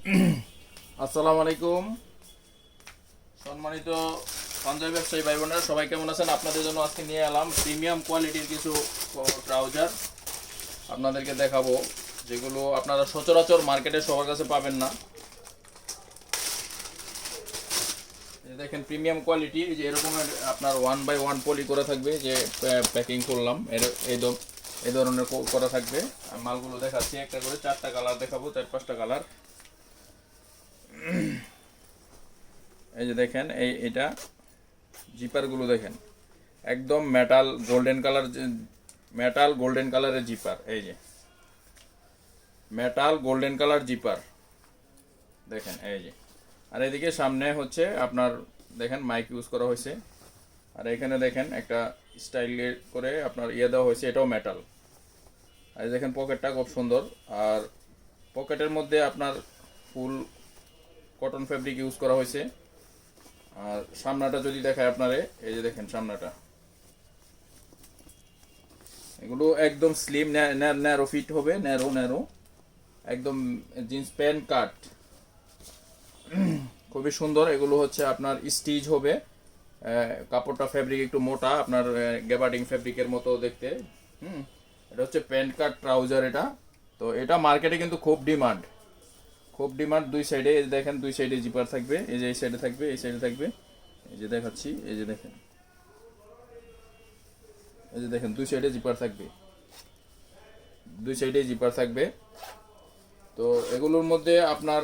আসসালামু আলাইকুম। সম্মানিত পাঞ্জাবি ব্যবসায়ী ভাই বোনেরা সবাই কেমন আছেন? আপনাদের জন্য আজকে নিয়ে এলাম প্রিমিয়াম কোয়ালিটির কিছু ট্রাউজার আপনাদেরকে দেখাবো যেগুলো আপনারা সচরাচর মার্কেটে সবার কাছে পাবেন না। দেখেন, প্রিমিয়াম কোয়ালিটি যে এরকমের আপনার ওয়ান বাই ওয়ান পলি করে থাকবে, যে প্যাকিং করলাম। এর, এই এই ধরনের করা থাকবে। মালগুলো দেখাচ্ছি, একটা করে চারটা কালার দেখাবো, চার পাঁচটা কালার এই যে দেখেন, এই এটা জিপারগুলো দেখেন। একদম metal golden colour metal golden কালারের জিপার এই যে। মেটাল গোল্ডেন কালার জিপার দেখেন, এই যে। আর এদিকে সামনে হচ্ছে আপনার, দেখেন মাইক ইউজ করা হয়েছে। আর এখানে দেখেন, একটা স্টাইল করে আপনার ইয়ে দেওয়া হয়েছে, এটাও মেটাল আর দেখেন পকেটটা খুব সুন্দর। আর পকেটের মধ্যে আপনার ফুল কটন ফেব্রিক ইউজ করা হয়েছে। আর সামনাটা যদি দেখায় আপনারে, এই যে দেখেন সামনাটা। এগুলো একদম স্লিম ন্যারো ফিট হবে, ন্যারো ন্যারো। একদম জিন্স প্যান্ট কাট খুবই সুন্দর, এগুলো হচ্ছে আপনার স্টিচ হবে। কাপড়টা ফেব্রিক একটু মোটা, আপনার গ্যাবার্ডিং ফেব্রিকের মতো দেখতে। হুম, এটা হচ্ছে প্যান্ট কাট ট্রাউজার এটা। তো এটা মার্কেটে কিন্তু খুব ডিমান্ড খুব ডিমান্ড, দুই সাইডে এই দেখেন, দুই সাইডে জিপার থাকবে, এই যে এই সাইডে থাকবে, এই সাইডে থাকবে। এই যে দেখাচ্ছি, এই যে দেখেন। এই যে দেখেন, দুই সাইডে জিপার থাকবে। দুই সাইডে জিপার থাকবে। তো এগুলোর মধ্যে আপনার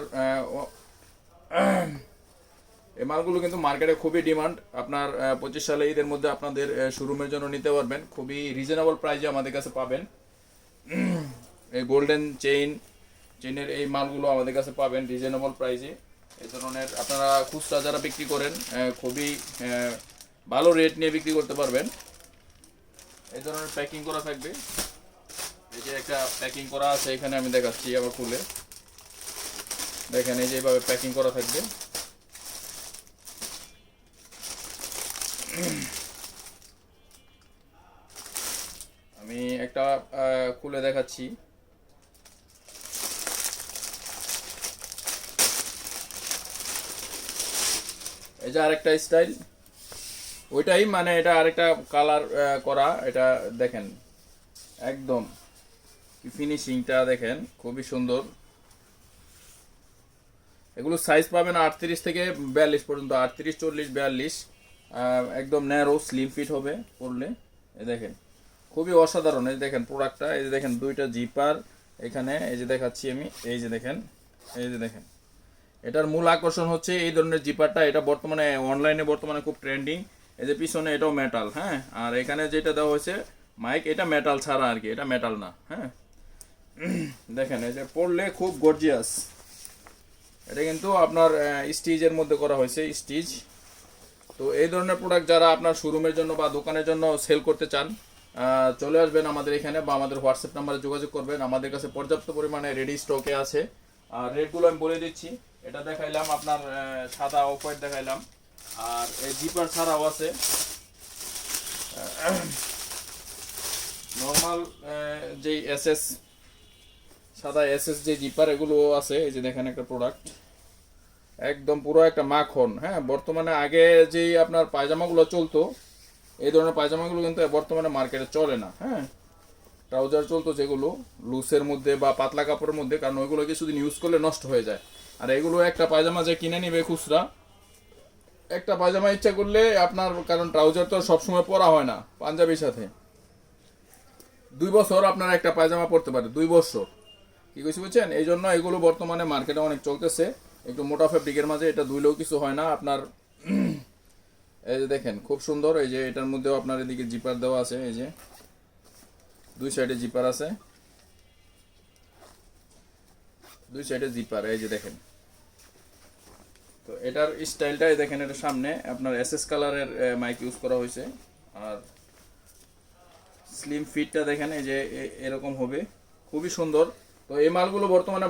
এই মালগুলো কিন্তু মার্কেটে খুবই ডিমান্ড। আপনার পঁচিশ সালে ঈদের মধ্যে আপনাদের শোরুমের জন্য নিতে পারবেন। খুবই রিজনেবল প্রাইসে আমাদের কাছে পাবেন। এই গোল্ডেন চেইন চেইনের এই মালগুলো আমাদের কাছে পাবেন রিজনেবল প্রাইসে এই ধরনের আপনারা খুচরা যারা বিক্রি করেন খুবই ভালো রেট নিয়ে বিক্রি করতে পারবেন। এই ধরনের প্যাকিং করা থাকবে। এই যে একটা প্যাকিং করা আছে, এখানে আমি দেখাচ্ছি আবার খুলে। দেখেন, এই যে এইভাবে প্যাকিং করা থাকবে। আমি একটা খুলে দেখাচ্ছি। এই যে আরেকটা স্টাইল ওইটাই মানে এটা আরেকটা কালার করা, এটা দেখেন, একদম ফিনিশিংটা দেখেন, খুবই সুন্দর। এগুলো সাইজ পাবেন আটত্রিশ থেকে বিয়াল্লিশ পর্যন্ত, আটত্রিশ, চল্লিশ, বিয়াল্লিশ একদম ন্যারো স্লিম ফিট হবে পরলে। এই দেখেন, খুবই অসাধারণ, এই দেখেন প্রোডাক্টটা এই যে দেখেন দুইটা জিপার এখানে, এই যে দেখাচ্ছি আমি, এই যে দেখেন, এই যে দেখেন। এটার মূল আকর্ষণ হচ্ছে এই ধরনের জিপারটা। এটা বর্তমানে অনলাইনে বর্তমানে খুব ট্রেন্ডিং। এই যে পিছনে এটাও মেটাল হ্যাঁ? আর এখানে যেটা দেওয়া হয়েছে মাইক এটা মেটাল ছাড়া আর কি, এটা মেটাল না হ্যাঁ? দেখেন, এই যে পড়লে খুব গর্জিয়াস এটা কিন্তু আপনার স্টিজের মধ্যে করা হয়েছে স্টিজ তো এই ধরনের প্রোডাক্ট যারা আপনার শোরুমের জন্য বা দোকানের জন্য সেল করতে চান চলে আসবেন আমাদের এখানে বা আমাদের হোয়াটসঅ্যাপ নাম্বারে যোগাযোগ করবেন। আমাদের কাছে পর্যাপ্ত পরিমাণে রেডি স্টকে আছে। আর রেটগুলো আমি বলে দিচ্ছি এটা দেখাইলাম, আপনার সাদা অফ হোয়াইট দেখাইলাম। আর এই জিপার ছাড়াও আছে। নর্মাল যেই এসএস সাদা এসএস যে জিপার এগুলো আছে, এই যে দেখেন একটা প্রোডাক্ট একদম পুরো একটা মাখন হ্যাঁ? বর্তমানে আগে যেই আপনার পায়জামাগুলো চলতো, এই ধরনের পায়জামাগুলো কিন্তু বর্তমানে মার্কেটে চলে না হ্যাঁ? ট্রাউজার চলতো যেগুলো লুসের মধ্যে বা পাতলা কাপড়ের মধ্যে, কারণ ওইগুলো কিছুদিন ইউজ করলে নষ্ট হয়ে যায়। আর এগুলো একটা পায়জামা যে কিনে নিবে খুচরা, একটা পায়জামা ইচ্ছা করলে আপনার, কারণ ট্রাউজার তো সবসময় পরা হয় না, পাঞ্জাবির সাথে। দুই বছর আপনার একটা পায়জামা পরতে পারে দুই বছর। কি কইছি বুঝছেন? এই জন্য এগুলো বর্তমানে মার্কেটে অনেক চলতেছে, একটু মোটা ফেব্রিকের মাঝে এটা ধুইলেও কিছু হয় না, আপনার এই যে দেখেন, খুব সুন্দর, এই যে এটার মধ্যেও আপনার এদিকে জিপার দেওয়া আছে, এই যে দুই সাইডে জিপার আছে। দুই সাইডে জিপার এই যে দেখেন। তো এটার স্টাইলটাই দেখেন এটা সামনে। আপনার এসএস কালারের মাইক ইউজ করা হয়েছে। আর স্লিম ফিটটা দেখেন, এই যে এরকম হবে। খুবই সুন্দর। তো এই মালগুলো বর্তমানে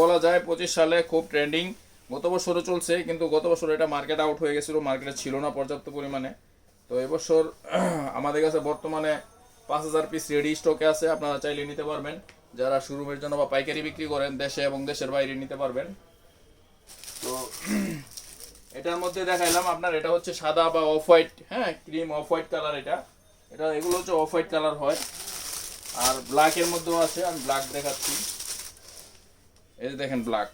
বলা যায় পঁচিশ সালে খুব ট্রেন্ডিং গত বছরও চলছে, কিন্তু গত বছর এটা মার্কেট আউট হয়ে গেছিল। মার্কেটে ছিল না পর্যাপ্ত পরিমাণে। তো এবছর আমাদের কাছে বর্তমানে পাঁচ হাজার পিস রেডি স্টকে আছে। আপনারা চাইলে নিতে পারবেন। যারা শোরুমের জন্য বা পাইকারি বিক্রি করেন দেশে এবং দেশের বাইরে নিতে পারবেন। তো এটার মধ্যে দেখাইলাম আপনার, এটা হচ্ছে সাদা বা অফ হোয়াইট হ্যাঁ ক্রিম অফ হোয়াইট কালার এটা। এটা এগুলো হচ্ছে অফ হোয়াইট কালার হয়। আর ব্ল্যাকের মধ্যেও আছে, আমি ব্ল্যাক দেখাচ্ছি। এই যে দেখেন ব্ল্যাক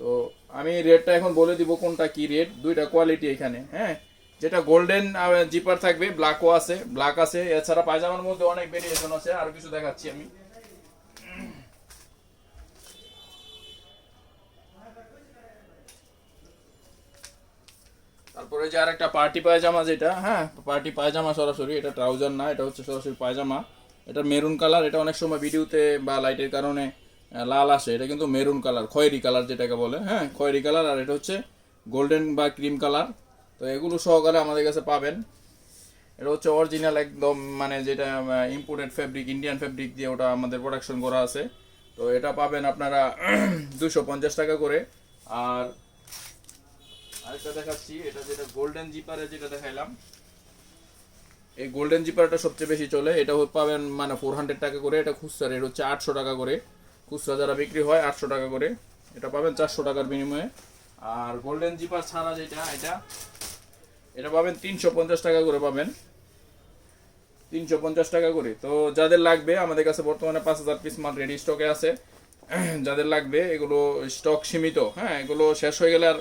তো আমি রেটটা এখন বলে দিব কোনটা কি রেট দুইটা কোয়ালিটি এখানে হ্যাঁ। যেটা গোল্ডেন জিপার থাকবে ব্ল্যাকও আছে ব্ল্যাক আছে, এছাড়া পায়জামার মধ্যে অনেক ভেরিয়েশন আছে, আর কিছু দেখাচ্ছি আমি। তারপরে যে আরেকটা পার্টি পায়জামা যেটা হ্যাঁ পার্টি পায়জামা সরাসরি, এটা ট্রাউজার না, এটা হচ্ছে সরাসরি পায়জামা। এটা মেরুন কালার এটা অনেক সময় ভিডিওতে বা লাইটের কারণে লাল আসে, এটা কিন্তু মেরুন কালার খয়েরি কালার যেটাকে বলে হ্যাঁ খয়েরি কালার আর এটা হচ্ছে গোল্ডেন বা ক্রিম কালার তো এগুলো সহকারে আমাদের কাছে পাবেন। এটা হচ্ছে অরিজিনাল একদম মানে যেটা ইম্পোর্টেড ফেব্রিক ইন্ডিয়ান ফেব্রিক দিয়ে ওটা আমাদের প্রোডাকশন করা আছে। তো এটা পাবেন আপনারা দুশো পঞ্চাশ টাকা করে। আর আরেকটা দেখাচ্ছি, এটা যেটা গোল্ডেন জিপারে যেটা দেখাইলাম। এই গোল্ডেন জিপারটা সবচেয়ে বেশি চলে। এটা পাবেন মানে ফোর হান্ড্রেড টাকা করে। এটা খুচরা রেট হচ্ছে আটশো টাকা করে। খুচরা যারা বিক্রি হয়, আটশো টাকা করে। এটা পাবেন চারশো টাকার বিনিময়ে। আর গোল্ডেন জিপার ছাড়া যেটা, এটা এটা পাবেন তিনশো পঞ্চাশ টাকা করে পাবেন। তিনশো পঞ্চাশ টাকা করে। তো যাদের লাগবে, আমাদের কাছে বর্তমানে পাঁচ হাজার পিস মাল রেডি স্টকে আছে। যাদের লাগবে, এগুলো স্টক সীমিত। হ্যাঁ এগুলো শেষ হয়ে গেলে আর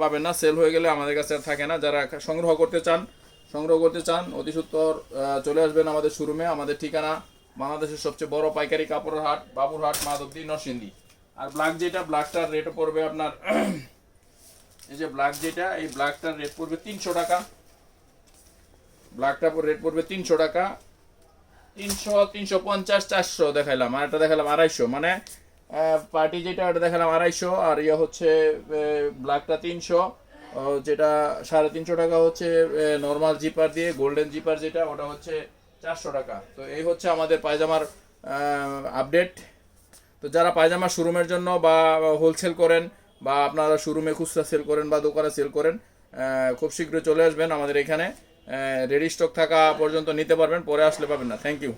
পাবেন না। সেল হয়ে গেলে আমাদের কাছে আর থাকে না। যারা সংগ্রহ করতে চান, সংগ্রহ করতে চান, অতি সত্তর চলে আসবেন আমাদের শোরুমে আমাদের ঠিকানা বাংলাদেশের সবচেয়ে বড় পাইকারি কাপড়ের হাট, বাবুরহাট, মাধবদী, নরসিংদী। আর ব্ল্যাক যেটা ব্ল্যাকটার রেট পড়বে আপনার এই যে ব্ল্যাক যেটা, এই ব্ল্যাকটার রেট পড়বে তিনশো টাকা। ব্ল্যাকটা রেট পড়বে তিনশো টাকা। তিনশো তিনশো পঞ্চাশ, চারশো দেখাইলাম, আর একটা দেখালাম আড়াইশো মানে পার্টি যেটা, ওটা দেখালাম আড়াইশো, আর ইয়ে হচ্ছে ব্ল্যাকটা তিনশো যেটা সাড়ে তিনশো টাকা হচ্ছে নর্মাল জিপার দিয়ে গোল্ডেন জিপার যেটা, ওটা হচ্ছে চারশো টাকা। তো এই হচ্ছে আমাদের পায়জামার আপডেট তো যারা পায়জামা শোরুমের জন্য বা হোলসেল করেন বা আপনারা শোরুমে খুচরা সেল করেন বা দোকানে সেল করেন খুব শীঘ্রই চলে আসবেন আমাদের এখানে। রেডি স্টক থাকা পর্যন্ত নিতে পারবেন, পরে আসলে পাবেন না। Thank you